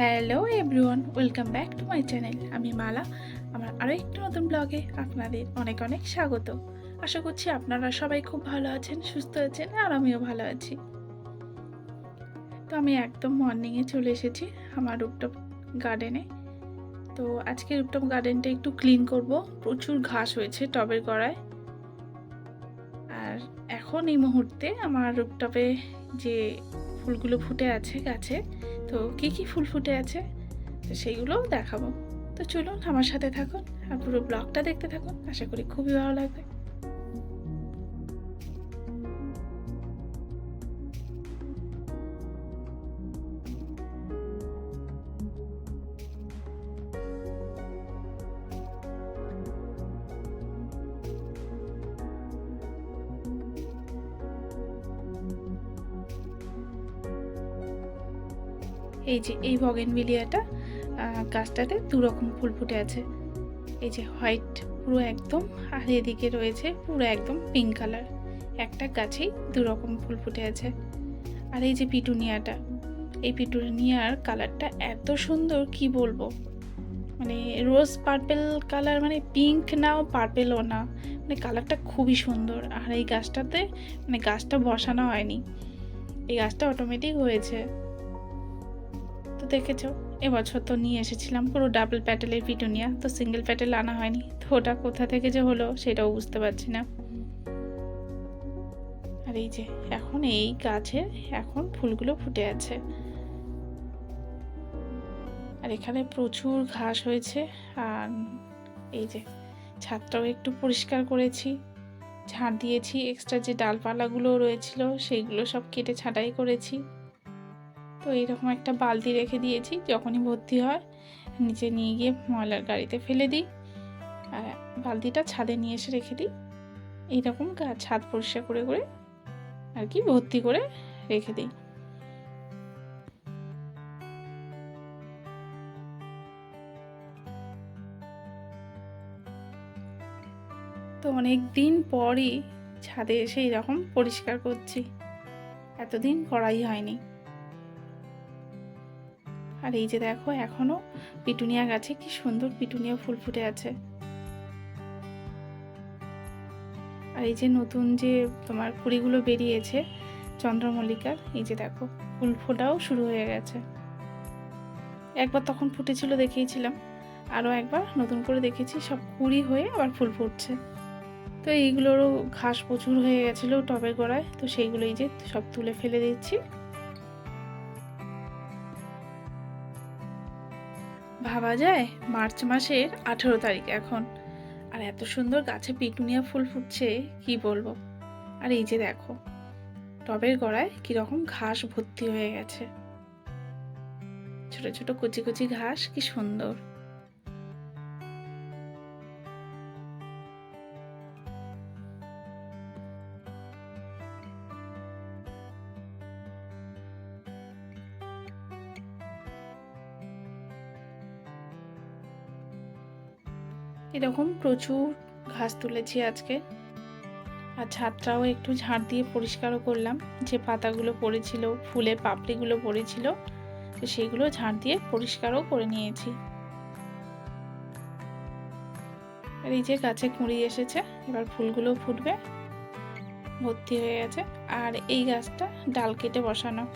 Hello everyone, welcome back to my channel. আমি মালা, আমার আরও একটি নতুন ব্লগে আপনাদের অনেক অনেক স্বাগত। আশা করছি আপনারা সবাই খুব ভালো আছেন, সুস্থ আছেন, আর আমিও ভালো আছি। তো আমি একদম মর্নিংয়ে চলে এসেছি আমার রুপটপ গার্ডেনে তো আজকে রুপটপ গার্ডেনটা একটু ক্লিন করব, প্রচুর ঘাস হয়েছে টবের গড়ায়। আর এখন এই মুহূর্তে আমার রুপটপে যে ফুলগুলো ফুটে আছে গাছে তো কি কি ফুল ফুটে আছে? তো সেইগুলোও দেখাবো। তো চলুন আমার সাথে থাকুন আর পুরো ব্লগটা দেখতে থাকুন। আশা করি খুবই ভালো লাগবে। এই যে, এই বগেনভিলিয়াটা গাছটাতে দু রকম ফুল ফুটে আছে। এই যে, হোয়াইট পুরো একদম, আর এদিকে রয়েছে পুরো একদম পিঙ্ক কালার। একটা গাছেই দু রকম ফুল ফুটে আছে। আর এই যে পিটুনিয়াটা, এই পিটুনিয়ার কালারটা এত সুন্দর, কি বলব? মানে রোজ পার্পেল কালার মানে পিঙ্ক নাও, পার্পেলও না। মানে কালারটা খুবই সুন্দর। আর এই গাছটাতে মানে গাছটা বসানো হয়নি। এই গাছটা অটোমেটিক হয়েছে। দেখেছ? এবছর তো নিয়ে এসেছিলাম পুরো ডাবল প্যাটেলের পিটুনিয়া তো সিঙ্গেল প্যাটেল আনা হয়নি। তো ওটা কোথা থেকে যে হলো সেটাও বুঝতে পারছি না। আর এই যে, এখন এই গাছে এখন ফুলগুলো ফুটে আছে। আর এখানে প্রচুর ঘাস হয়েছে, আর এই যে ছাদটাও একটু পরিষ্কার করেছি। ঝাড় দিয়েছি এক্সট্রা যে ডালপালাগুলো রয়েছিল, সেইগুলো সব কেটে ছাঁটাই করেছি। তো এইরকম একটা বালতি রেখে দিয়েছি, যখনই ভর্তি হয় নিচে নিয়ে গিয়ে ময়লার গাড়িতে ফেলে দিই। আর বালতিটা ছাদে নিয়ে এসে রেখে দিই। এইরকম ছাদ পরিষ্কার করে করে আর কি ভর্তি করে রেখে দিই। তো অনেক দিন পরই ছাদে এসে এরকম পরিষ্কার করছি। এতদিন করাই হয়নি। আর এই যে দেখো, এখনও পিটুনিয়া গাছে কি সুন্দর পিটুনিয়া ফুল ফুটে আছে। আর এই যে নতুন যে তোমার কুড়িগুলো বেরিয়েছে চন্দ্রমল্লিকার, এই যে দেখো, ফুল ফোটাও শুরু হয়ে গেছে। একবার তখন ফুটেছিল দেখিয়েছিলাম, আরও একবার নতুন করে দেখেছি, সব কুড়ি হয়ে আবার ফুল ফুটছে। তো এইগুলোরও ঘাস প্রচুর হয়ে গেছিল টবের গোড়ায়, তো সেইগুলোই যে সব তুলে ফেলে দিচ্ছি। ভাবা যায়, মার্চ মাসের আঠেরো তারিখ এখন। আর এত সুন্দর গাছে পিটুনিয়া ফুল ফুটছে, কি বলব? আর এই যে দেখো, টবের গড়ায় কীরকম ঘাস ভর্তি হয়ে গেছে। ছোট ছোট কুচি কুচি ঘাস, কি সুন্দর। এরকম প্রচুর ঘাস তুলেছি আজকে। আর ছাদটাও একটু ঝাড় দিয়ে পরিষ্কারও করলাম। যে পাতাগুলো পড়েছিল, ফুলের পাপড়িগুলো পড়েছিল, তো সেগুলো ঝাড় দিয়ে পরিষ্কারও করে নিয়েছি। আর এই যে গাছে কুঁড়ি এসেছে, এবার ফুলগুলো ফুটবে। ভর্তি হয়ে গেছে। আর এই গাছটা ডাল কেটে বসানো।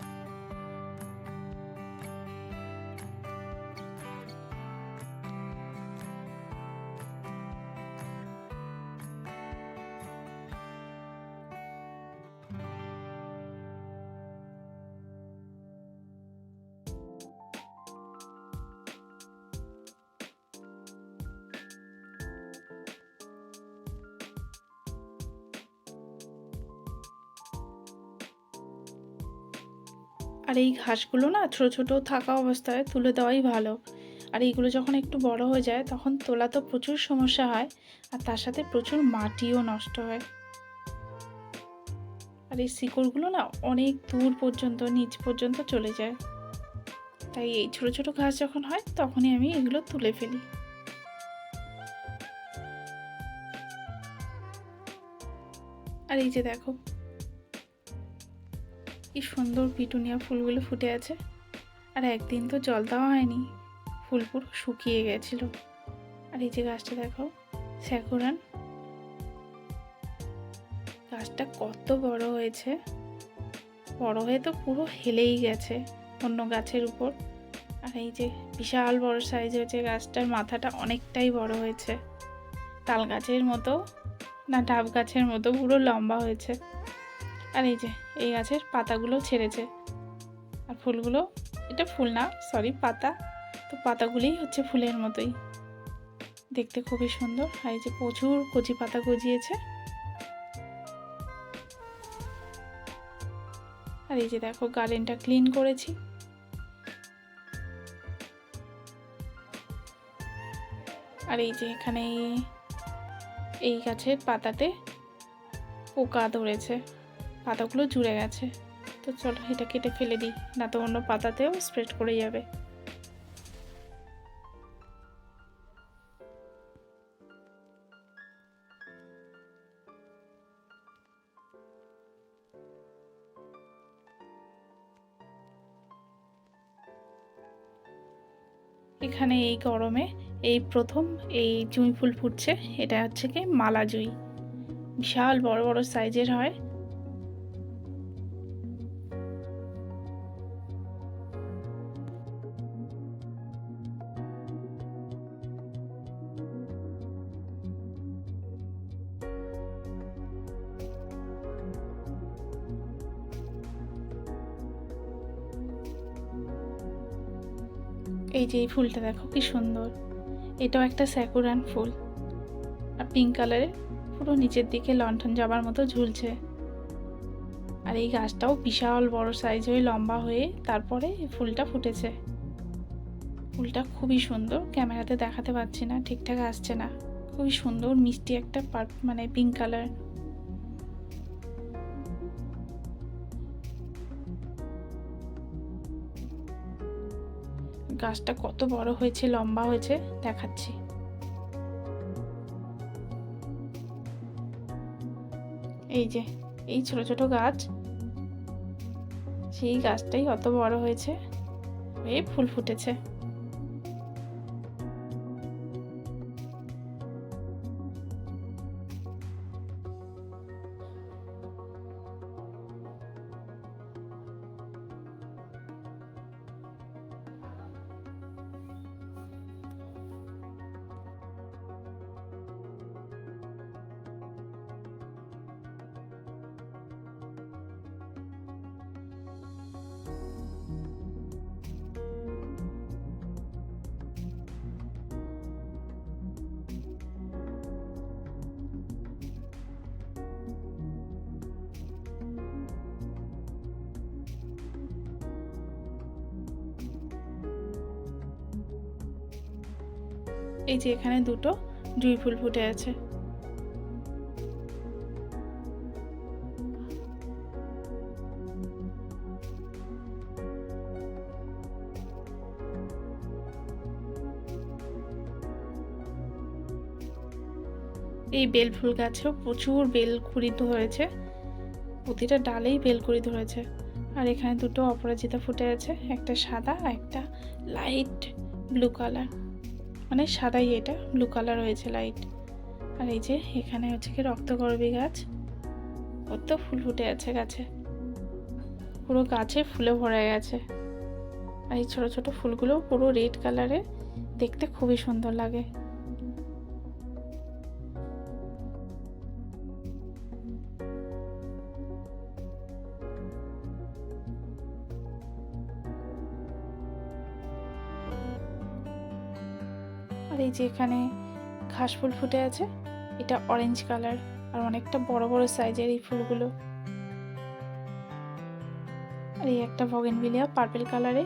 আর এই ঘাসগুলো না ছোট ছোট থাকা অবস্থায় তুলে দেওয়াই ভালো। আর এইগুলো যখন একটু বড় হয়ে যায়, তখন তোলা তো প্রচুর সমস্যা হয় আর তার সাথে প্রচুর মাটিও নষ্ট হয়। আর এই শিকড়গুলো না অনেক দূর পর্যন্ত, নিচ পর্যন্ত চলে যায়। তাই এই ছোট ছোট ঘাস যখন হয়, তখনই আমি এগুলো তুলে ফেলি। আর এই যে দেখো কি সুন্দর পিটুনিয়া ফুলগুলো ফুটে আছে। আর একদিন তো জল দেওয়া হয়নি, ফুল পুরো শুকিয়ে গেছিল। আর এই যে গাছটা দেখো স্যাকুরান। গাছটা কত বড় হয়েছে। বড় হয়ে তো পুরো হেলেই গেছে অন্য গাছের উপর। আর এই যে বিশাল বড় সাইজ হয়েছে গাছটার মাথাটা অনেকটাই বড় হয়েছে। তাল গাছের মতো না ডাব গাছের মতো পুরো লম্বা হয়েছে। আর এই যে এই গাছের পাতাগুলো ছেড়েছে। আর ফুলগুলো, এটা ফুল না সরি পাতা। তো পাতাগুলোই হচ্ছে ফুলের মতোই। দেখতে খুবই সুন্দর। আর এই যে প্রচুর কচি পাতা গজিয়েছে। আর এই যে দেখো গার্ডেনটা ক্লিন করেছি। আর এই যে এখানে এই গাছের পাতাতে পোকা ধরেছে। পাতাগুলো জুড়ে গেছে। তো চলো এটা কেটে ফেলে দিই, না তো অন্য পাতাতেও স্প্রেড করে যাবে। এখানে এই গরমে এই প্রথম এই জুঁই ফুল ফুটছে, এটা হচ্ছে কি মালা জুঁই। বিশাল বড় বড় সাইজের হয়। যে এই ফুলটা দেখো, কি সুন্দর। এটাও একটা স্যাকুরান ফুল। আর পিঙ্ক কালারের পুরো নিচের দিকে লণ্ঠন যাবার মতো ঝুলছে। আর এই গাছটাও বিশাল বড় সাইজ হয়ে লম্বা হয়ে তারপরে ফুলটা ফুটেছে। ফুলটা খুবই সুন্দর, ক্যামেরাতে দেখাতে পাচ্ছি না, ঠিকঠাক আসছে না। খুবই সুন্দর, মিষ্টি একটা পার মানে পিঙ্ক কালার গাছটা কত বড় হয়েছে, লম্বা হয়েছে, দেখাচ্ছি। এই যে, এই ছোট ছোট গাছ, সেই গাছটাই অত বড় হয়েছে এই ফুল ফুটেছে। এই যে এখানে দুটো জুঁই ফুল ফুটে আছে। এই বেল ফুল গাছেও প্রচুর বেল কুড়ি ধরেছে প্রতিটা ডালেই বেল কুড়ি ধরেছে আর এখানে দুটো অপরাজিতা ফুটে আছে, একটা সাদা একটা লাইট ব্লু কালার মানে সাদাই এটা ব্লু কালার হয়েছে লাইট আর এই যে এখানে হচ্ছে কি রক্তগর্বী গাছ। কত ফুল ফুটে আছে গাছে। পুরো গাছে ফুলে ভরা গেছে। আর এই ছোটো ছোটো ফুলগুলো পুরো রেড কালারে দেখতে খুবই সুন্দর লাগে। আর এই যে এখানে ঘাস ফুল ফুটে আছে, এটা অরেঞ্জ কালার আর অনেকটা বড় বড় সাইজের এই ফুলগুলো। আর এই একটা ভগেনভিলিয়া পার্পেল কালারে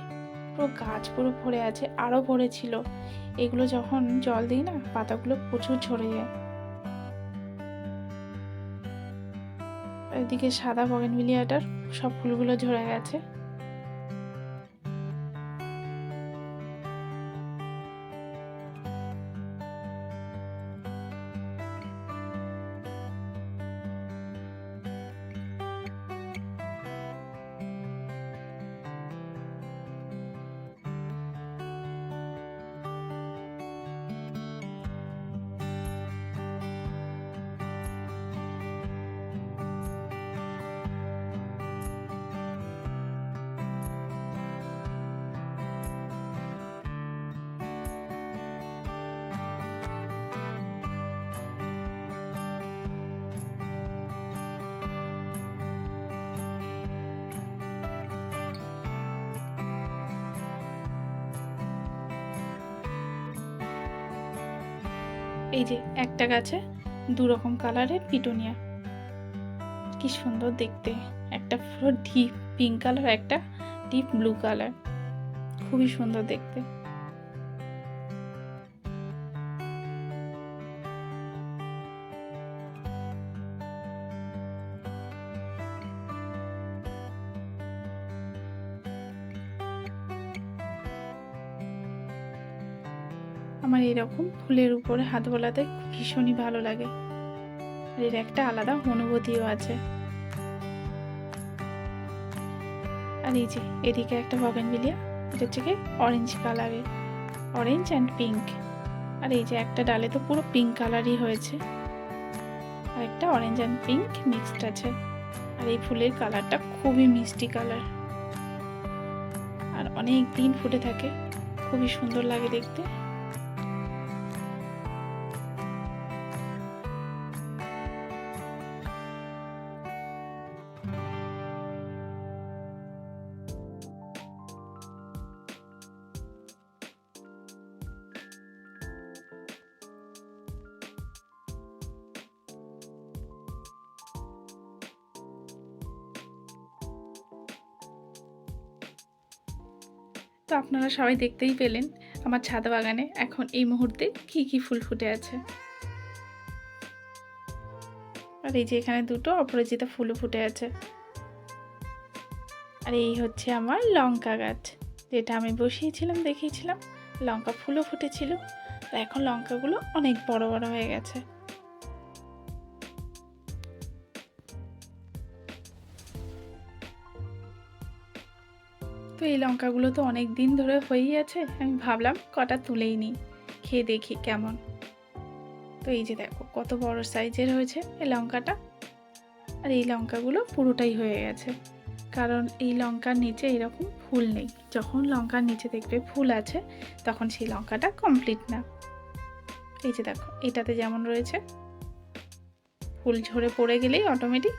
পুরো গাছ পুরো ভরে আছে আরও ভরে ছিল। এগুলো যখন জল দিই না, পাতাগুলো প্রচুর ঝরে যায়। এদিকে সাদা ভগেনভিলিয়াটার সব ফুলগুলো ঝরে গেছে। এই যে একটা গাছে দু রকম কালারের পিটুনিয়া। কি সুন্দর দেখতে। একটা পুরো ডিপ পিঙ্ক কালার একটা ডিপ ব্লু কালার খুবই সুন্দর দেখতে। এরকম ফুলের উপরে হাত বোলাতে ভীষণই ভালো লাগে। আর এর একটা আলাদা অনুভূতিও আছে। আর এই যে, এদিকে একটা বগেনভিলিয়া, এটা হচ্ছে কি অরেঞ্জ কালারের অরেঞ্জ অ্যান্ড পিঙ্ক আর এই যে, একটা ডালে তো পুরো পিঙ্ক কালারই হয়েছে। আর একটা অরেঞ্জ অ্যান্ড পিঙ্ক মিক্সড আছে। আর এই ফুলের কালারটা খুবই মিষ্টি কালার আর অনেক দিন ফুটে থাকে। খুবই সুন্দর লাগে দেখতে। তো আপনারা সবাই দেখতেই পেলেন আমার ছাদ বাগানে এখন এই মুহূর্তে কি কি ফুল ফুটে আছে। আর এই যে এখানে দুটো অপরাজিতা ফুলও ফুটে আছে। আর এই হচ্ছে আমার লঙ্কা গাছ, যেটা আমি বসিয়েছিলাম, দেখিয়েছিলাম, লঙ্কা ফুলও ফুটেছিল। এখন লঙ্কাগুলো অনেক বড় বড় হয়ে গেছে। এই লঙ্কাগুলো তো অনেক দিন ধরে হয়েই আছে, আমি ভাবলাম কটা তুলেই নিই, খেয়ে দেখি কেমন। তো এই যে দেখো কত বড় সাইজের হয়েছে এই লঙ্কাটা। আর এই লঙ্কাগুলো পুরোটাই হয়ে গেছে, কারণ এই লঙ্কার নিচে এরকম ফুল নেই। যখন লঙ্কার নিচে দেখবে ফুল আছে, তখন সেই লঙ্কাটা কমপ্লিট না। এই যে দেখো, এটাতে যেমন রয়েছে, ফুল ঝরে পড়ে গেলেই অটোমেটিক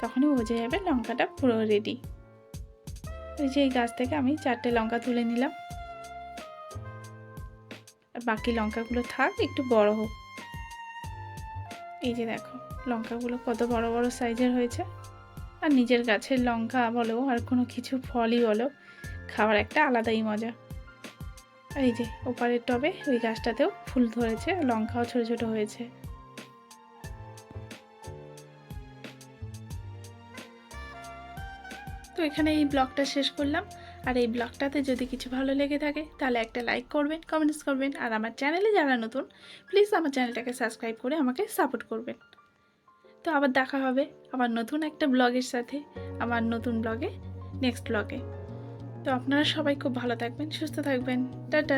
তখনই বোঝা যাবে লঙ্কাটা পুরো রেডি এই যে এই গাছ থেকে আমি চারটে লঙ্কা তুলে নিলাম। আর বাকি লঙ্কাগুলো থাক, একটু বড় হোক। এই যে দেখো, লঙ্কাগুলো কত বড় বড় সাইজের হয়েছে। আর নিজের গাছের লঙ্কা বলো, আর কোনো কিছু ফলই বলো, খাওয়ার একটা আলাদাই মজা। এই যে ওপারের টবে ওই গাছটাতেও ফুল ধরেছে লঙ্কাও ছোট ছোট হয়েছে। এখানে এই ব্লগটা শেষ করলাম। আর এই ব্লগটাতে যদি কিছু ভালো লেগে থাকে, তাহলে একটা লাইক করবেন কমেন্টস করবেন। আর আমার চ্যানেলে যারা নতুন প্লিজ আমার চ্যানেলটাকে সাবস্ক্রাইব করে আমাকে সাপোর্ট করবেন। তো আবার দেখা হবে আমার নতুন একটা ব্লগের সাথে, আমার নতুন ব্লগে নেক্সট ব্লগে। তো আপনারা সবাই খুব ভালো থাকবেন, সুস্থ থাকবেন। টাটা।